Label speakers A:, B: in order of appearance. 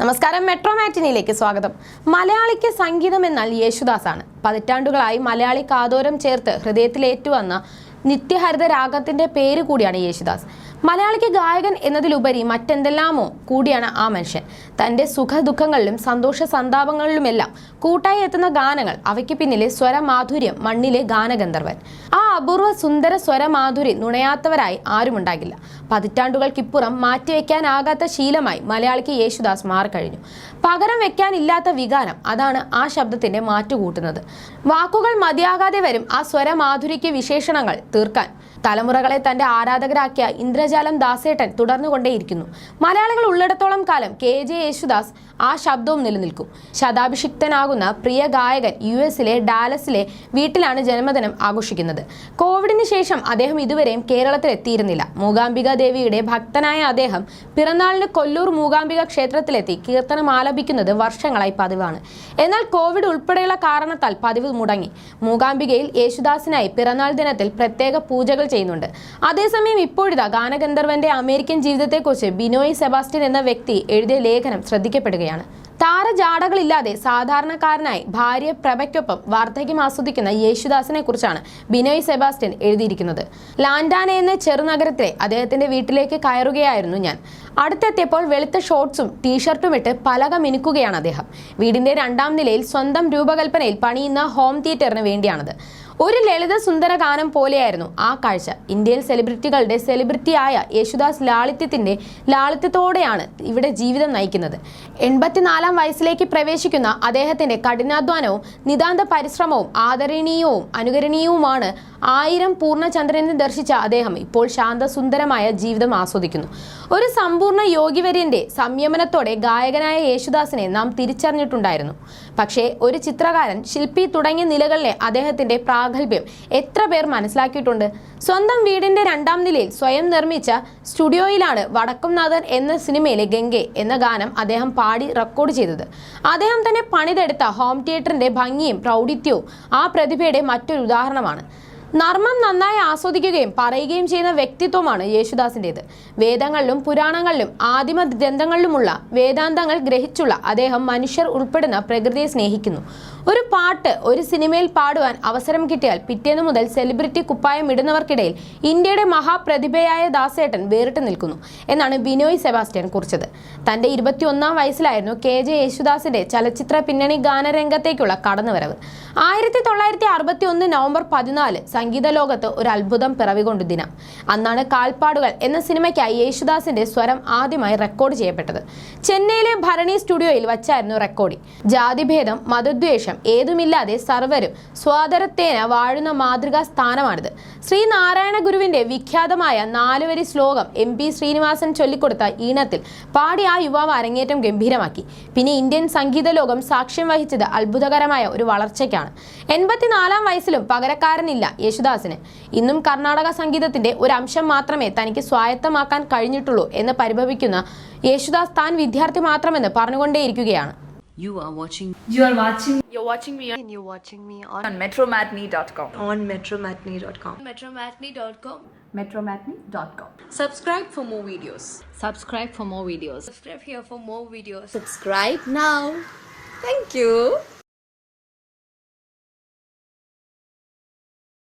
A: നമസ്കാരം മെട്രോ മാറ്റിനിയിലേക്ക് സ്വാഗതം. മലയാളിക്ക് സംഗീതം എന്നാൽ യേശുദാസാണ്. പതിറ്റാണ്ടുകളായി മലയാളി കാതോരം ചേർത്ത് ഹൃദയത്തിലേറ്റുവന്ന നിത്യഹരിത രാഗത്തിന്റെ പേര് കൂടിയാണ് യേശുദാസ്. മലയാളിക്ക് ഗായകൻ എന്നതിലുപരി മറ്റെന്തെല്ലാമോ കൂടിയാണ് ആ മനുഷ്യൻ. തന്റെ സുഖ ദുഃഖങ്ങളിലും സന്തോഷ സന്താപങ്ങളിലുമെല്ലാം കൂട്ടായി എത്തുന്ന ഗാനങ്ങൾ അവയ്ക്ക് പിന്നിലെ സ്വരമാധുര്യം മണ്ണിലെ ഗാനഗന്ധർവൻ. ആ അപൂർവ സുന്ദര സ്വരമാധുരി നുണയാത്തവരായി ആരുമുണ്ടാകില്ല. പതിറ്റാണ്ടുകൾക്കിപ്പുറം മാറ്റിവെക്കാനാകാത്ത ശീലമായി മലയാളിക്ക് യേശുദാസ് മാറിക്കഴിഞ്ഞു. പകരം വെക്കാനില്ലാത്ത വികാരം അതാണ് ആ ശബ്ദത്തിന്റെ മാറ്റുകൂട്ടുന്നത്. വാക്കുകൾ മതിയാകാതെ വരും ആ സ്വരമാധുരിക്ക് വിശേഷണങ്ങൾ തീർക്കാൻ തലമുറകളെ തന്റെ ആരാധകരാക്കിയ ഇന്ദ്രജാലം ദാസേട്ടൻ തുടർന്നുകൊണ്ടേയിരിക്കുന്നു. മലയാളികൾ ഉള്ളിടത്തോളം കാലം കെ ജെ യേശുദാസ് ആ ശബ്ദവും നിലനിൽക്കും. ശതാഭിഷിക്തനാകുന്ന പ്രിയ ഗായകൻ യു എസിലെ ഡാലസിലെ വീട്ടിലാണ് ജന്മദിനം ആഘോഷിക്കുന്നത്. കോവിഡിന് ശേഷം അദ്ദേഹം ഇതുവരെയും കേരളത്തിൽ എത്തിയിരുന്നില്ല മൂകാംബിക ദേവിയുടെ ഭക്തനായ അദ്ദേഹം പിറന്നാളിന് കൊല്ലൂർ മൂകാംബിക ക്ഷേത്രത്തിലെത്തി കീർത്തനം ആലപിക്കുന്നത് വർഷങ്ങളായി പതിവാണ്. എന്നാൽ കോവിഡ് ഉൾപ്പെടെയുള്ള കാരണത്താൽ പതിവ് മുടങ്ങി. മൂകാംബികയിൽ യേശുദാസിനായി പിറന്നാൾ ദിനത്തിൽ പ്രത്യേക പൂജകൾ ചെയ്യുന്നുണ്ട്. അതേസമയം ഇപ്പോഴിതാ ഗാനഗന്ധർവന്റെ അമേരിക്കൻ ജീവിതത്തെക്കുറിച്ച് ബിനോയ് സെബാസ്റ്റ്യൻ എന്ന വ്യക്തി എഴുതിയ ലേഖനം ശ്രദ്ധിക്കപ്പെടുകയാണ്. താരജാടകളില്ലാതെ സാധാരണക്കാരനായി ഭാര്യ പ്രഭയ്ക്കൊപ്പം വാർദ്ധക്യം ആസ്വദിക്കുന്ന യേശുദാസിനെ കുറിച്ചാണ് ബിനോയ് സെബാസ്റ്റ്യൻ എഴുതിയിരിക്കുന്നത്. ലാൻഡാന എന്ന ചെറുനഗരത്തിലെ അദ്ദേഹത്തിന്റെ വീട്ടിലേക്ക് കയറുകയായിരുന്നു ഞാൻ. അടുത്തെത്തിയപ്പോൾ വെളുത്ത ഷോർട്സും ടീഷർട്ടും ഇട്ട് പലക മിനുക്കുകയാണ് അദ്ദേഹം. വീടിന്റെ രണ്ടാം നിലയിൽ സ്വന്തം രൂപകൽപ്പനയിൽ പണിയുന്ന ഹോം തിയേറ്ററിന് വേണ്ടിയാണത്. ഒരു ലളിത സുന്ദര ഗാനം പോലെയായിരുന്നു ആ കാഴ്ച. ഇന്ത്യയിൽ സെലിബ്രിറ്റികളുടെ സെലിബ്രിറ്റിയായ യേശുദാസ് ലാളിത്യത്തിന്റെ ലാളിത്യത്തോടെയാണ് ഇവിടെ ജീവിതം നയിക്കുന്നത്. എൺപത്തിനാലാം വയസ്സിലേക്ക് പ്രവേശിക്കുന്ന അദ്ദേഹത്തിന്റെ കഠിനാധ്വാനവും നിതാന്ത പരിശ്രമവും ആദരണീയവും അനുകരണീയവുമാണ് ആയിരം പൂർണചന്ദ്രനെ ദർശിച്ച അദ്ദേഹം ഇപ്പോൾ ശാന്തസുന്ദരമായ ജീവിതം ആസ്വദിക്കുന്നു. ഒരു സമ്പൂർണ യോഗിവര്യന്റെ സംയമനത്തോടെ ഗായകനായ യേശുദാസിനെ നാം തിരിച്ചറിഞ്ഞിട്ടുണ്ടായിരുന്നു. പക്ഷേ ഒരു ചിത്രകാരൻ ശില്പി തുടങ്ങിയ നിലകളിലെ അദ്ദേഹത്തിന്റെ പ്രാഗൽഭ്യം എത്ര പേർ മനസ്സിലാക്കിയിട്ടുണ്ട്? സ്വന്തം വീടിന്റെ രണ്ടാം നിലയിൽ സ്വയം നിർമ്മിച്ച സ്റ്റുഡിയോയിലാണ് വടക്കുംനാഥൻ എന്ന സിനിമയിലെ ഗംഗെ എന്ന ഗാനം അദ്ദേഹം പാടി റെക്കോർഡ് ചെയ്തത്. അദ്ദേഹം തന്നെ പണിതെടുത്ത ഹോം തിയേറ്ററിന്റെ ഭംഗിയും പ്രൗഢിത്യവും ആ പ്രതിഭയുടെ മറ്റൊരു ഉദാഹരണമാണ്. നർമ്മം നന്നായി ആസ്വദിക്കുകയും പറയുകയും ചെയ്യുന്ന വ്യക്തിത്വമാണ് യേശുദാസിന്റെത്. വേദങ്ങളിലും പുരാണങ്ങളിലും ആദിമ ഗ്രന്ഥങ്ങളിലുമുള്ള വേദാന്തങ്ങൾ ഗ്രഹിച്ചുള്ള അദ്ദേഹം മനുഷ്യർ ഉൾപ്പെടുന്ന പ്രകൃതിയെ സ്നേഹിക്കുന്നു. ഒരു പാട്ട് ഒരു സിനിമയിൽ പാടുവാൻ അവസരം കിട്ടിയാൽ പിറ്റേന്നു മുതൽ സെലിബ്രിറ്റി കുപ്പായം ഇടുന്നവർക്കിടയിൽ ഇന്ത്യയുടെ മഹാപ്രതിഭയായ ദാസേട്ടൻ വേറിട്ട് നിൽക്കുന്നു എന്നാണ് ബിനോയ് സെബാസ്റ്റ്യൻ കുറിച്ചത്. തന്റെ ഇരുപത്തിയൊന്നാം വയസ്സിലായിരുന്നു കെ ജെ യേശുദാസിന്റെ ചലച്ചിത്ര പിന്നണി ഗാനരംഗത്തേക്കുള്ള കടന്നുവരവ്. ആയിരത്തി തൊള്ളായിരത്തി അറുപത്തി ഒന്ന് നവംബർ പതിനാല് സംഗീത ലോകത്ത് ഒരു അത്ഭുതം പിറവികൊണ്ടു ദിനം. അന്നാണ് കാൽപ്പാടുകൾ എന്ന സിനിമയ്ക്കായി യേശുദാസിന്റെ സ്വരം ആദ്യമായി റെക്കോർഡ് ചെയ്യപ്പെട്ടത്. ചെന്നൈയിലെ ഭരണി സ്റ്റുഡിയോയിൽ വച്ചായിരുന്നു റെക്കോർഡിംഗ് ജാതിഭേദം മതദ്വേഷം ഏതുമില്ലാതെ സർവരും സ്വാതരത്തേന വാഴുന്ന മാതൃകാ സ്ഥാനമാണിത്. ശ്രീനാരായണ ഗുരുവിന്റെ വിഖ്യാതമായ നാലുവരി ശ്ലോകം എം പി ശ്രീനിവാസൻ ചൊല്ലിക്കൊടുത്ത ഈണത്തിൽ പാടി ആ യുവാവ് അരങ്ങേറ്റം ഗംഭീരമാക്കി. പിന്നെ ഇന്ത്യൻ സംഗീത ലോകം സാക്ഷ്യം വഹിച്ചത് അത്ഭുതകരമായ ഒരു വളർച്ചയ്ക്കാണ്. എൺപത്തിനാലാം വയസ്സിലും പകരക്കാരനില്ല യേശുദാസിന് ഇന്നും കർണാടക സംഗീതത്തിന്റെ ഒരു അംശം മാത്രമേ തനിക്ക് സ്വായത്തമാക്കാൻ കഴിഞ്ഞിട്ടുള്ളൂ എന്ന് പരിഭവിക്കുന്ന യേശുദാസ് താൻ വിദ്യാർത്ഥി മാത്രമെന്ന് പറഞ്ഞുകൊണ്ടേയിരിക്കുകയാണ്
B: You are watching
C: You are watching
D: You're watching me and you're watching me on,
B: on metromatney.com.
D: on metromatney.com.
C: metromatney.com.
B: Metromatney.com.
D: Subscribe for more videos.
B: Subscribe for more videos.
C: Subscribe here for more videos.
D: Subscribe now. Thank you.